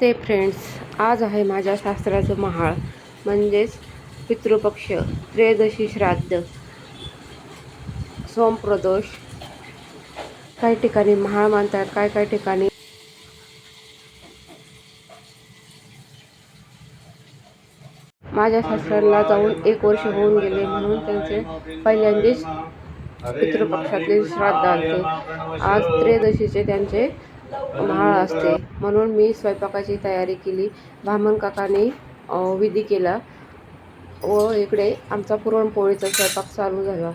ते फ्रेंड्स आज आहे माझ्या शास्त्राचं महाळ. म्हणजेच पितृपक्ष त्रयोदशी श्राद्ध. सोमप्रदोष. काही ठिकाणी महाळ मानतात काय काय ठिकाणी माझ्या सासऱ्याला जाऊन एक वर्ष होऊन गेले म्हणून त्यांचे पहिल्यांदाच पितृपक्षातले श्राद्ध आलते. आज त्रयोदशीचे त्यांचे महाळ असते. म्हणून मी स्वयंपाकाची तयारी केली. भामन काकाने विधी केला. व इकडे आमचा पुरणपोळीचा स्वयंपाक चालू झाला.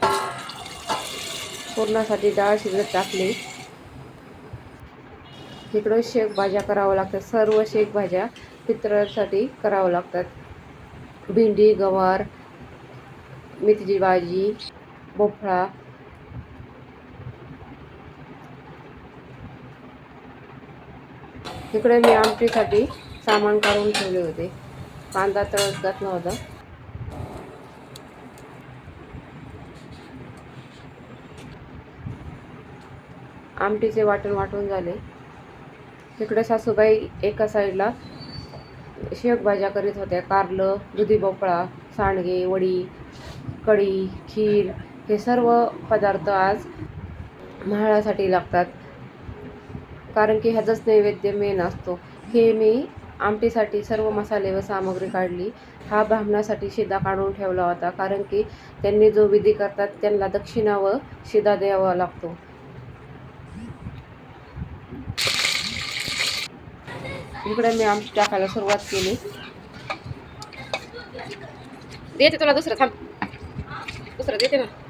पुरणासाठी डाळ शिजत टाकली. इकडं शेक भाज्या कराव्या लागतात. सर्व शेक भाज्या पितळसाठी कराव्या लागतात. भेंडी गवार मेथीची भाजी भोपळा इकडे मी आमटीसाठी सामान काढून ठेवले होते. कांदा तळत घातला होता. आमटीचे वाटण वाटून झाले. इकडे सासूबाई एका साईडला शेकभाज्या करीत होत्या. कारलं दुधी भोपळा सांडगे वडी कढी खीर हे सर्व पदार्थ आज म्हाळासाठी लागतात. कारण की ह्याचाच नैवेद्य मेन असतो. हे मी आमटीसाठी सर्व मसाले व सामग्री काढली. हा ब्राह्मणासाठी शिदा काढून ठेवला होता. कारण की त्यांनी जो विधी करतात त्यांना दक्षिणा व शिदा द्यावा लागतो. इकडे मी आमटी टाकायला सुरुवात केली. देते तुला दुसरं थांब. दुसरं देते ना.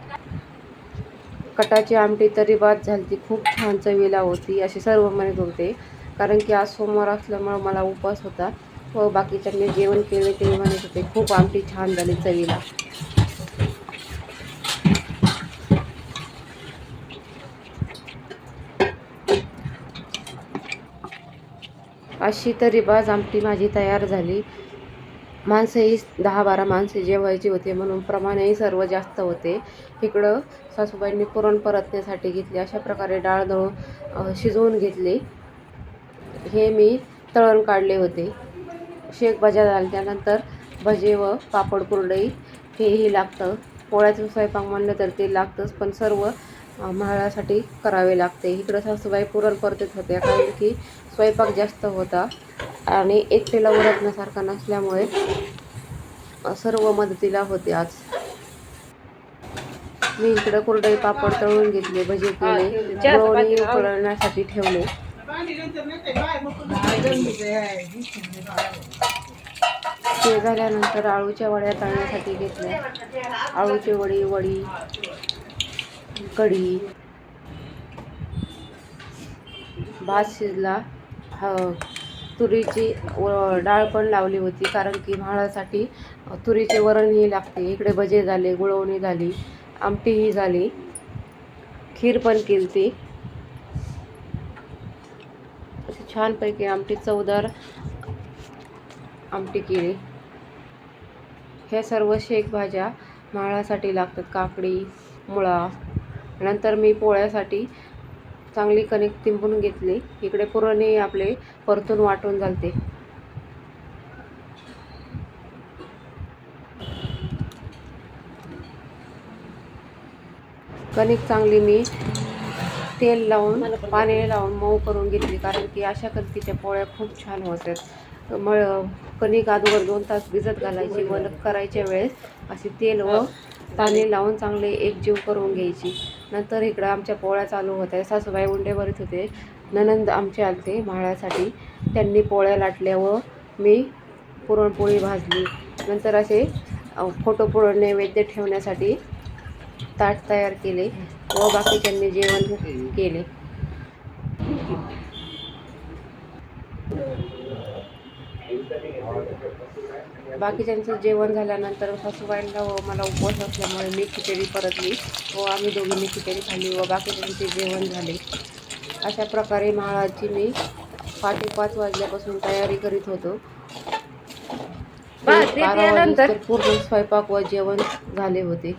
कटाची आमटी तरी बाद झाली ती खूप छान चवीला होती असे सर्व म्हणत होते कारण की आज सोमवार असल्यामुळं मला उपवास होता. व बाकीच्यांनी जेवण केले ते म्हणत होते. खूप आमटी छान झाली चवीला. अशी तरी बाज आमटी माझी तयार झाली. माणसंही दहा बारा माणसे जेवायची होते म्हणून प्रमाणही सर्व जास्त होते. इकडं सासूबाईंनी पुरण परतण्यासाठी घेतले अशा प्रकारे डाळ दळून शिजवून घेतली. हे मी तळण काढले होते. शेक भाज्या झाल्या त्यानंतर भजे व पापड कुरडई हेही लागतं. पोळ्याचं स्वयंपाक म्हणलं तर ते लागतंच पण सर्व म्हाळासाठी महाळासाठी करावे लागते. इकडं सासूबाई पुरण परतत होत्या कारण की स्वयंपाक जास्त होता. आणि एकटेला उरकण्यासारखा नसल्यामुळे सर्व मदतीला होते आज. मी इकडं कुरडई पापड तळून घेतले भजे केले गुळवणी उकळण्यासाठी ठेवले. ते झाल्यानंतर आळूच्या वड्या तळण्यासाठी घेतल्या. आळूची वडी वडी कढी भात शिजला. ह. तुरीची डाळ पण लावली होती कारण की म्हाळासाठी तुरीचे वरणही लागते. इकडे भजे झाले गुळवणी झाली आमटीही झाली. खीर पण केली ती छानपैकी आमटी चवदार आमटी केली. ह्या सर्व शेक भाज्या माळासाठी लागतात. काकडी मुळा नंतर मी पोळ्यासाठी चांगली कणिक तिंबून घेतली. इकडे पुरणे आपले परतून वाटून घालते कणिक चांगली मी. तेल लावून पाणी लावून मऊ करून घेतली. कारण की अशा कणकीच्या पोळ्या खूप छान होतात. मळ कणिक अगोदर दोन तास भिजत घालायची व करायच्या वेळेस असे तेल व ताने लावून चांगले एकजीव करून घ्यायची. नंतर इकडं आमच्या पोळ्या चालू होत्या सासूबाई उंडे भरत होते. ननंद आमचे आलते म्हाळ्यासाठी. त्यांनी पोळ्या लाटल्या व मी पुरणपोळी भाजली. नंतर असे फोटो पुरण नैवेद्य ठेवण्यासाठी ताट तयार केले व बाकी त्यांनी जेवण केले. बाकीच्यांचं जेवण झाल्यानंतर सासूबाईंना व मला उपवास असल्यामुळे मी खिचडी परतली व आम्ही दोघींनी खिचडी खाल्ली व बाकीच्यांचे जेवण झाले. अशा प्रकारे महाळाची मी पहाटे पाच वाजल्यापासून तयारी करीत होतो. बारा वाजेस्तोवर पूर्ण स्वयंपाक व जेवण झाले होते.